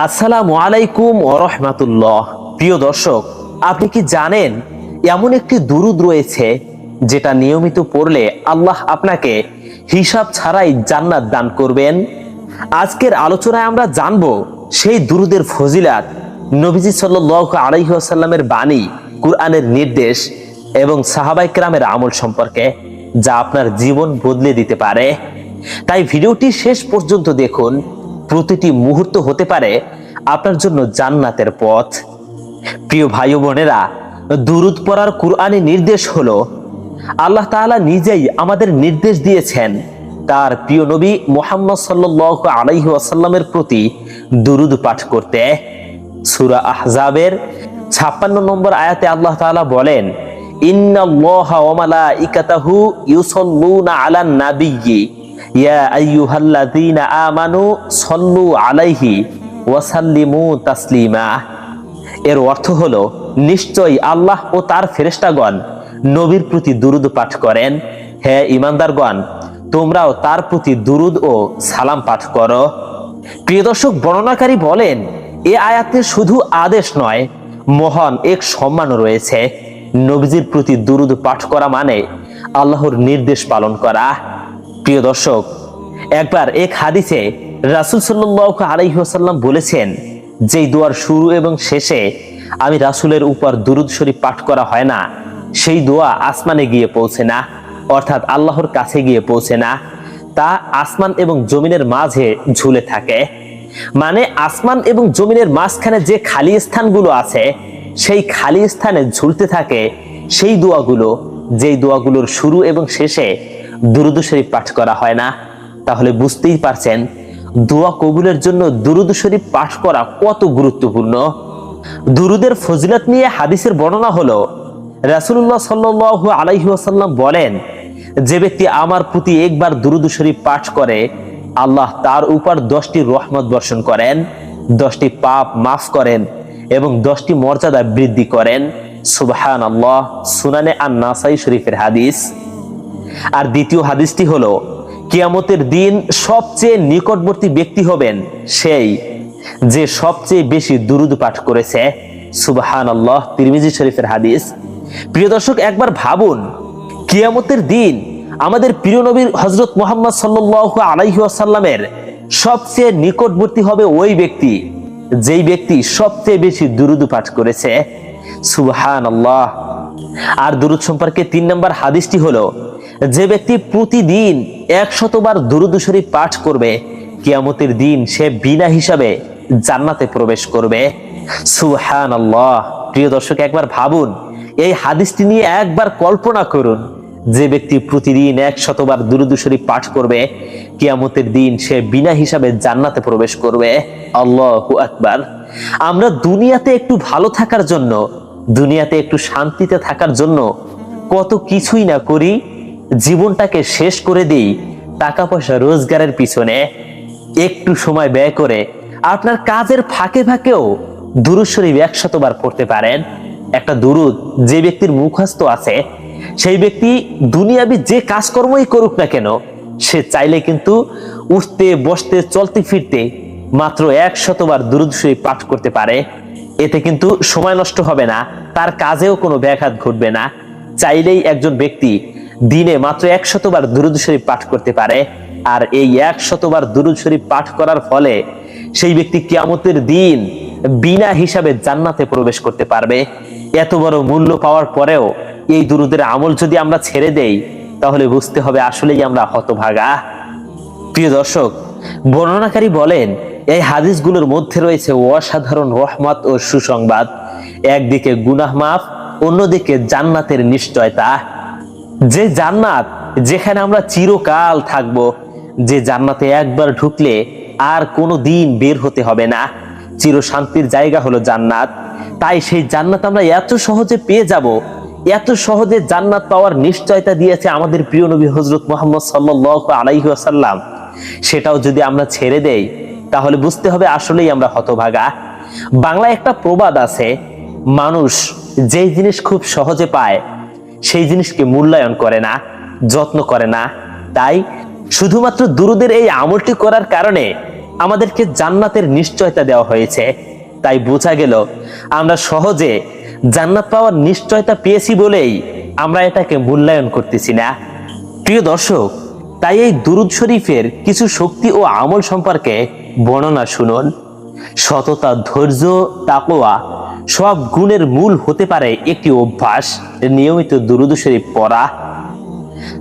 আসসালামু আলাইকুম ওরহমাতুল্লাহ প্রিয় দর্শক, আপনি কি জানেন এমন একটি দুরুদ রয়েছে যেটা নিয়মিত পড়লে আল্লাহ আপনাকে হিসাব ছাড়াই জান্নাত দান করবেন? আজকের আলোচনায় আমরা জানব সেই দুরুদের ফজিলাত, নবীজি সাল্লাহ আলাইসাল্লামের বাণী, কুরআনের নির্দেশ এবং সাহাবাই কেরামের আমল সম্পর্কে, যা আপনার জীবন বদলে দিতে পারে। তাই ভিডিওটি শেষ পর্যন্ত দেখুন প্রতিটি মুহূর্ত হতে পারে আপনার জন্য জান্নাতের পথ। প্রিয় ভাই বোনেরা, দুরুদ পড়ার কুরআনি নির্দেশ হলো, আল্লাহ তাআলা নিজেই আমাদের নির্দেশ দিয়েছেন, তার প্রিয় নবী মোহাম্মদ সাল্লাহ আলাইহি আসাল্লামের প্রতি দুরুদ পাঠ করতে। সূরা আহজাবের ছাপ্পান্ন নম্বর আয়াতে আল্লাহ তাআলা বলেন, ইন্নাল্লাহা ওয়া মালাইকাতাহু ইউসাল্লুনা আলান নাবিয়্যি এর অর্থ হলো, নিশ্চয়ই আল্লাহ ও তার ফেরেশতাগণ নবীর প্রতি দুরুদ পাঠ করেন। হে ইমানদারগণ তোমরাও তার প্রতি দুরুদ ও সালাম পাঠ করো। প্রিয় দর্শক, বর্ণনাকারী বলেন, এ আয়াতে শুধু আদেশ নয়, মহান এক সম্মান রয়েছে। নবীজির প্রতি দুরুদ পাঠ করা মানে আল্লাহর নির্দেশ পালন করা। প্রিয় দর্শক, একবার এক হাদিসে রাসুল সাল্লাহ আলাইসাল্লাম বলেছেন, যেই দোয়ার শুরু এবং শেষে আমি রাসুলের উপর দুরুদ শরীফ পাঠ করা হয় না, সেই দোয়া আসমানে গিয়ে পৌঁছে না, অর্থাৎ আল্লাহর কাছে গিয়ে পৌঁছে না, তা আসমান এবং জমিনের মাঝে ঝুলে থাকে। মানে আসমান এবং জমিনের মাঝখানে যে খালি স্থানগুলো আছে, সেই খালি স্থানে ঝুলতে থাকে সেই দোয়াগুলো, যেই দোয়াগুলোর শুরু এবং শেষে দুরুদ শরীফ পাঠ করা হয় না। তাহলে বুঝতেই পারছেন, দোয়া কবুলের জন্য দুরুদ শরীফ পাঠ করা কত গুরুত্বপূর্ণ। দুরুদের ফজিলত নিয়ে হাদিসের বর্ণনা হলো রাসুল্লাহ সাল্লু আলাইহি বলেন, যে ব্যক্তি আমার প্রতি একবার দুরুদ শরীফ পাঠ করে, আল্লাহ তার উপর দশটি রহমত বর্ষণ করেন, দশটি পাপ মাফ করেন এবং দশটি মর্যাদা বৃদ্ধি করেন। সুবহান আল্লাহ সুনানে আন নাসাই শরীফের হাদিস। আর দ্বিতীয় হাদিসটি হলো, কিয়ামতের দিন সবচেয়ে নিকটবর্তী ব্যক্তি হবেন সেই যে সবচেয়ে বেশি দুরুদ পাঠ করেছে। সুবহান আল্লাহ তিরমিজি শরীফের হাদিস। প্রিয় দর্শক, একবার ভাবুন, কিয়ামতের দিন আমাদের প্রিয় নবীর হজরত মোহাম্মদ সাল্লাহ আলাইহি আসাল্লামের সবচেয়ে নিকটবর্তী হবে ওই ব্যক্তি, যেই ব্যক্তি সবচেয়ে বেশি দুরুদ পাঠ করেছে। সুবহান আল্লাহ আর দুরুদ সম্পর্কে তিন নম্বর হাদিসটি হলো যে ব্যক্তি প্রতিদিন একশতবার দুরুদ শরীফ পাঠ করবে, কিয়ামতের দিন সে বিনা হিসাবে জান্নাতে প্রবেশ করবে। সুহান আল্লাহ প্রিয় দর্শক, একবার ভাবুন, এই হাদিসটি নিয়ে একবার কল্পনা করুন, যে ব্যক্তি প্রতিদিন এক শতবার দুরুদ পাঠ করবে, কিয়ামতের দিন সে বিনা হিসাবে জান্নাতে প্রবেশ করবে। আল্লাহ আকবার। আমরা দুনিয়াতে একটু ভালো থাকার জন্য, দুনিয়াতে একটু শান্তিতে থাকার জন্য কত কিছুই না করি জীবনটাকে শেষ করে দিই টাকা পয়সা রোজগারের পিছনে। একটু সময় ব্যয় করে আপনার কাজের ফাঁকে ফাঁকেও দুরুদ শরীফ একশতবার পড়তে পারেন। একটা দুরুদ যে ব্যক্তির মুখস্থ আছে, সেই ব্যক্তি দুনিয়াবি যে কাজকর্মই করুক না কেন, সে চাইলে কিন্তু উঠতে, বসতে, চলতে, ফিরতে মাত্র এক শতবার দুরুদ শরীফ পাঠ করতে পারে। এতে কিন্তু সময় নষ্ট হবে না, তার কাজেও কোনো ব্যাঘাত ঘটবে না। চাইলেই একজন ব্যক্তি দিনে মাত্র এক শতবার দুরুদ শরীফ পাঠ করতে পারে। আর এই এক শতবার দুরুদ শরীফ পাঠ করার ফলে সেই ব্যক্তি কিয়ামতের দিন বিনা হিসাবে জান্নাতে প্রবেশ করতে পারবে। এত বড় মূল্য পাওয়ার পরেও এই দুরুদের আমল যদি আমরা ছেড়ে দেই, তাহলে বুঝতে হবে আসলেই আমরা হতভাগা। প্রিয় দর্শক, বর্ণনাকারী বলেন, এই হাদিসগুলোর মধ্যে রয়েছে অসাধারণ রহমত ও সুসংবাদ। একদিকে গুনাহ মাফ, অন্যদিকে জান্নাতের নিশ্চয়তা। যে জান্নাত যেখানে আমরা চিরকাল থাকব, যে জান্নাতে একবার ঢুকলে আর কোনো দিন বের হতে হবে না। চির শান্তির জায়গা হলো জান্নাত। তাই সেই জান্নাত আমরা এত সহজে পেয়ে যাব, এত সহজে জান্নাত পাওয়ার নিশ্চয়তা দিয়েছে আমাদের প্রিয় নবী হজরত মোহাম্মদ সাল্লাহ আলাইহি আসাল্লাম সেটাও যদি আমরা ছেড়ে দেই, তাহলে বুঝতে হবে আসলেই আমরা হতভাগা। বাংলায় একটা প্রবাদ আছে, মানুষ যেই জিনিস খুব সহজে পায় সেই জিনিসকে মূল্যায়ন করে না, যত্ন করে না। তাই শুধুমাত্র দুরুদের এই আমলটি করার কারণে আমাদেরকে জান্নাতের নিশ্চয়তা দেওয়া হয়েছে। তাই বোঝা গেল, আমরা সহজে জান্নাত পাওয়ার নিশ্চয়তা পেয়েছি বলেই আমরা এটাকে মূল্যায়ন করতেছি না। প্রিয় দর্শক, তাই এই দুরুদ শরীফের কিছু শক্তি ও আমল সম্পর্কে বর্ণনা শুনুন। সততা, ধৈর্য তাকোয়া সব গুণের মূল হতে পারে একটি অভ্যাস, নিয়মিত দুরুদ শরীফ পড়া।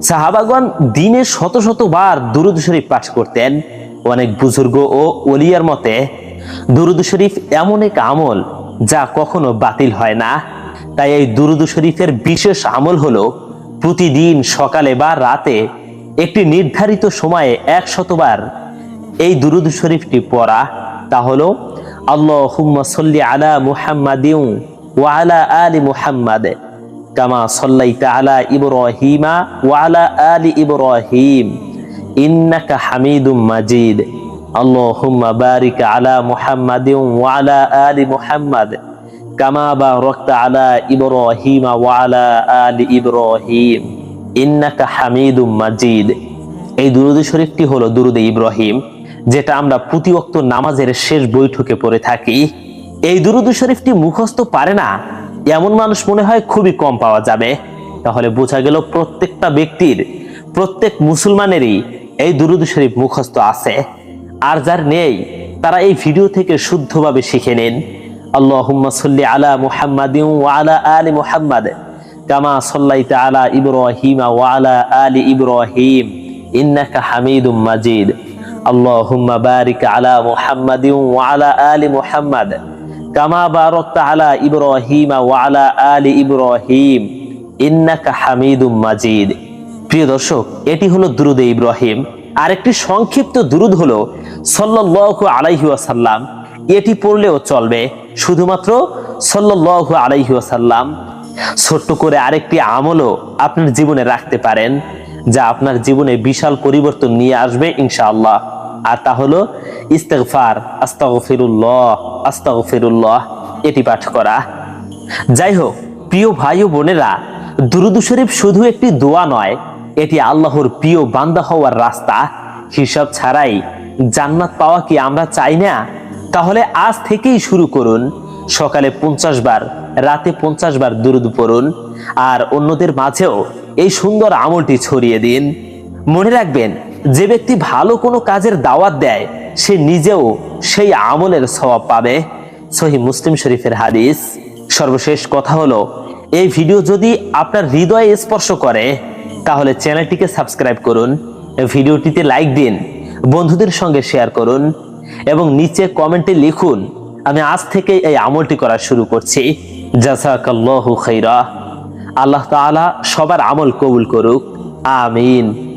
সাহাবাগণ দিনে শত শতবার দুরুদ শরীফ পাঠ করতেন। অনেক বুজুর্গ ও ওলিয়ার মতে দুরুদ শরীফ এমন এক আমল যা কখনো বাতিল হয় না। তাই এই দুরুদ শরীফের বিশেষ আমল হলো প্রতিদিন সকালে বা রাতে একটি নির্ধারিত সময়ে এক শতবার এই দুরুদ শরীফটি পড়া। তা হলো আল্লাহুম্মা সাল্লি আলা মুহাম্মাদিউ ওয়া আলা আলি মুহাম্মাদ, কামা সাল্লাইতা আলা ইব্রাহিমা ওয়া আলা আলি ইব্রাহিম, ইন্নাকা হামিদুম মাজিদ। আল্লাহুম্মা বারিক আলা মুহাম্মাদিউ ওয়া আলা আলি মুহাম্মাদ, কামা বারাকতা আলা ইব্রাহিমা ওয়া আলা আলি ইব্রাহিম। ইন্নাকা হামিদুম মাজিদ। এই দুরুদ শরীফটি হলো দুরুদে ইব্রাহিম। যেটা আমরা প্রতি ওয়াক্ত নামাজের শেষ বৈঠকে পড়ে থাকি। এই দুরুদ শরীফটি মুখস্থ পারে না, এমন মানুষ মনে হয় খুবই কম পাওয়া যাবে। তাহলে বোঝা গেল প্রত্যেকটা ব্যক্তির, প্রত্যেক মুসলমানেরই এই দুরুদ শরীফ মুখস্থ আছে। আর যার নেই, তারা এই ভিডিও থেকে শুদ্ধভাবে শিখে নিন। আল্লাহুম্মা আলা মুহাম্মাদিন আলা আলি মুহাম্মাদ, কামা সাল্লাইতা আলা ইব্রাহিমা ওয়া আলা আলি ইব্রাহিম, ইন্নাকা হামিদুম মাজিদ। আল্লাহুম্মা বারিক আলা মুহাম্মাদিন ওয়া আলা আলি মুহাম্মাদ কামা আলা ইব্রাহিমা ওয়া আলা আলি ইব্রাহিম ইন্নাকা মাজিদ প্রিয় দর্শক, এটি হলো দুরুদে ইব্রাহিম। আরেকটি সংক্ষিপ্ত দুরুদ হলো সাল্লাল্লাহু আলাইহি ওয়াসাল্লাম। এটি পড়লেও চলবে, শুধুমাত্র সাল্লাল্লাহু আলাইহি ওয়াসাল্লাম। ছোট্ট করে আরেকটি আমলও আপনার জীবনে রাখতে পারেন। যা আপনার জীবনে বিশাল পরিবর্তন নিয়ে আসবে, ইনশাআল্লাহ। আর তা হলো ইস্তেগফার, আস্তাগফিরুল্লাহ আস্তাগফিরুল্লাহ, এটি পাঠ করা। যাই হোক, প্রিয় ভাই ও বোনেরা, দুরুদ শরীফ শুধু একটি দোয়া নয়, এটি আল্লাহর প্রিয় বান্দা হওয়ার রাস্তা। হিসাব ছাড়াই জান্নাত পাওয়া কি আমরা চাই না? তাহলে আজ থেকেই শুরু করুন। সকালে পঞ্চাশ বার, রাতে পঞ্চাশ বার দুরুদ পড়ুন। আর অন্যদের মাঝেও এই সুন্দর আমলটি ছড়িয়ে দিন। মনে রাখবেন, যে ব্যক্তি ভালো কোনো কাজের দাওয়াত দেয়, সে নিজেও সেই আমলের স্বভাব পাবে। সহি মুসলিম শরীফের হাদিস। সর্বশেষ কথা হলো, এই ভিডিও যদি আপনার হৃদয়ে স্পর্শ করে, তাহলে চ্যানেলটিকে সাবস্ক্রাইব করুন, ভিডিওটিতে লাইক দিন, বন্ধুদের সঙ্গে শেয়ার করুন, এবং নিচে কমেন্টে লিখুন, আমি আজ থেকে এই আমলটি করা শুরু করছি। জাসাকাল্লাহু খাইরা। আল্লাহ তালা সবার আমল কবুল করুক আমিন।